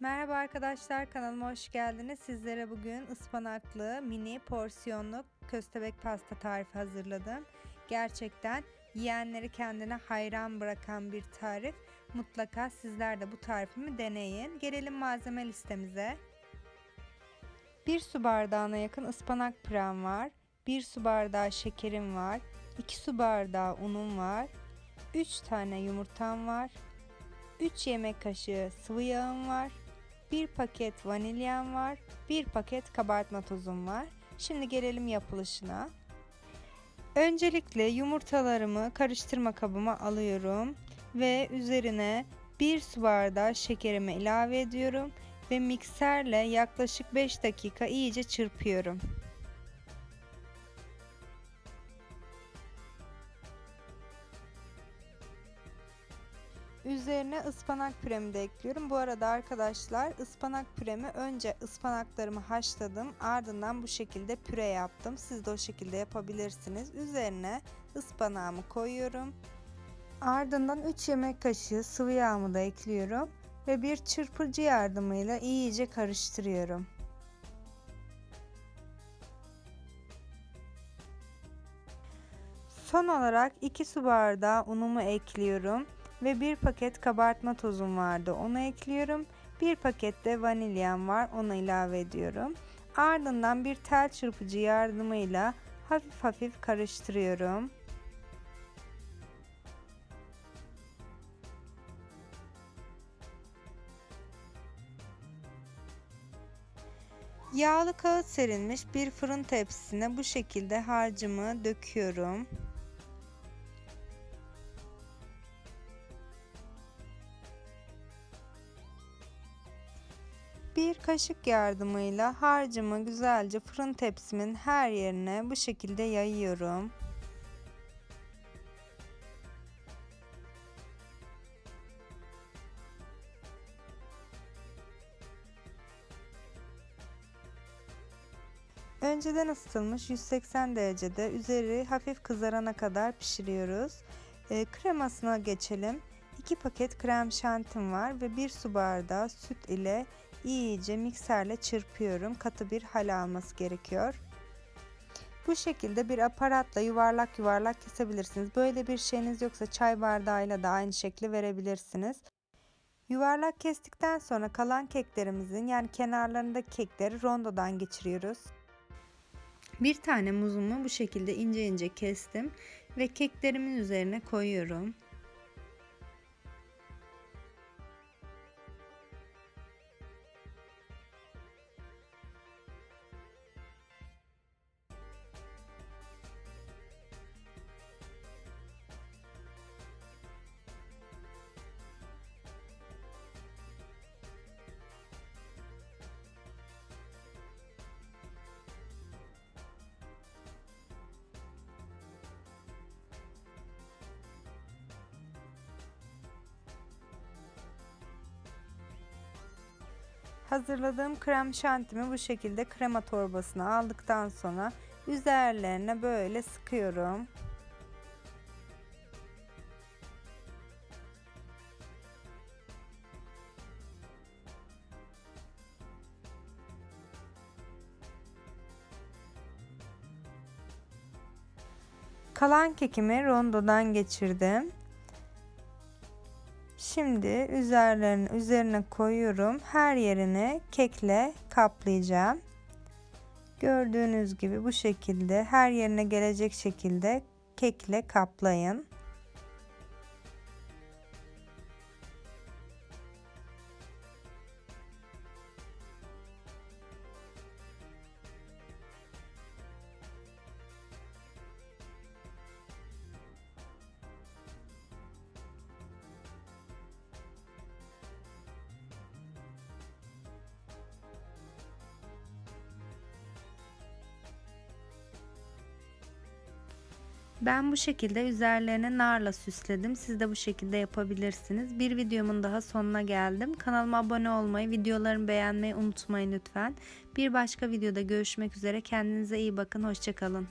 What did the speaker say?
Merhaba arkadaşlar kanalıma hoş geldiniz. Sizlere bugün ıspanaklı mini porsiyonlu köstebek pasta tarifi hazırladım. Gerçekten yiyenleri kendine hayran bırakan bir tarif. Mutlaka sizler de bu tarifimi deneyin. Gelelim malzeme listemize. 1 su bardağına yakın ıspanak pürem var. 1 su bardağı şekerim var. 2 su bardağı unum var. 3 tane yumurtam var. 3 yemek kaşığı sıvı yağım var. 1 paket vanilyam var. 1 paket kabartma tozum var. Şimdi gelelim yapılışına. Öncelikle yumurtalarımı karıştırma kabıma alıyorum ve üzerine 1 su bardağı şekerimi ilave ediyorum ve mikserle yaklaşık 5 dakika iyice çırpıyorum. Üzerine ıspanak püremi de ekliyorum. Bu arada arkadaşlar ıspanak püremi önce ıspanaklarımı haşladım. Ardından bu şekilde püre yaptım. Siz de o şekilde yapabilirsiniz. Üzerine ıspanağımı koyuyorum. Ardından 3 yemek kaşığı sıvı yağımı da ekliyorum. Ve bir çırpıcı yardımıyla iyice karıştırıyorum. Son olarak 2 su bardağı unumu ekliyorum ve bir paket kabartma tozum vardı onu ekliyorum. Bir paket de vanilyam var onu ilave ediyorum. Ardından bir tel çırpıcı yardımıyla hafif hafif karıştırıyorum. Yağlı kağıt serilmiş bir fırın tepsisine bu şekilde harcımı döküyorum. Bir kaşık yardımıyla harcımı güzelce fırın tepsimin her yerine bu şekilde yayıyorum. Önceden ısıtılmış 180 derecede üzeri hafif kızarana kadar pişiriyoruz. E, kremasına geçelim. 2 paket krem şantim var ve 1 su bardağı süt ile iyice mikserle çırpıyorum. Katı bir hal alması gerekiyor. Bu şekilde bir aparatla yuvarlak yuvarlak kesebilirsiniz. Böyle bir şeyiniz yoksa çay bardağıyla da aynı şekli verebilirsiniz. Yuvarlak kestikten sonra kalan keklerimizin yani kenarlarındaki kekleri rondodan geçiriyoruz. Bir tane muzumu bu şekilde ince ince kestim ve keklerimin üzerine koyuyorum. Hazırladığım krem şantimi bu şekilde krema torbasına aldıktan sonra üzerlerine böyle sıkıyorum. Kalan kekimi rondodan geçirdim. Şimdi üzerlerine üzerine koyuyorum. Her yerini kekle kaplayacağım. Gördüğünüz gibi bu şekilde her yerine gelecek şekilde kekle kaplayın. Ben bu şekilde üzerlerine narla süsledim. Siz de bu şekilde yapabilirsiniz. Bir videomun daha sonuna geldim. Kanalıma abone olmayı, videolarımı beğenmeyi unutmayın lütfen. Bir başka videoda görüşmek üzere. Kendinize iyi bakın. Hoşçakalın.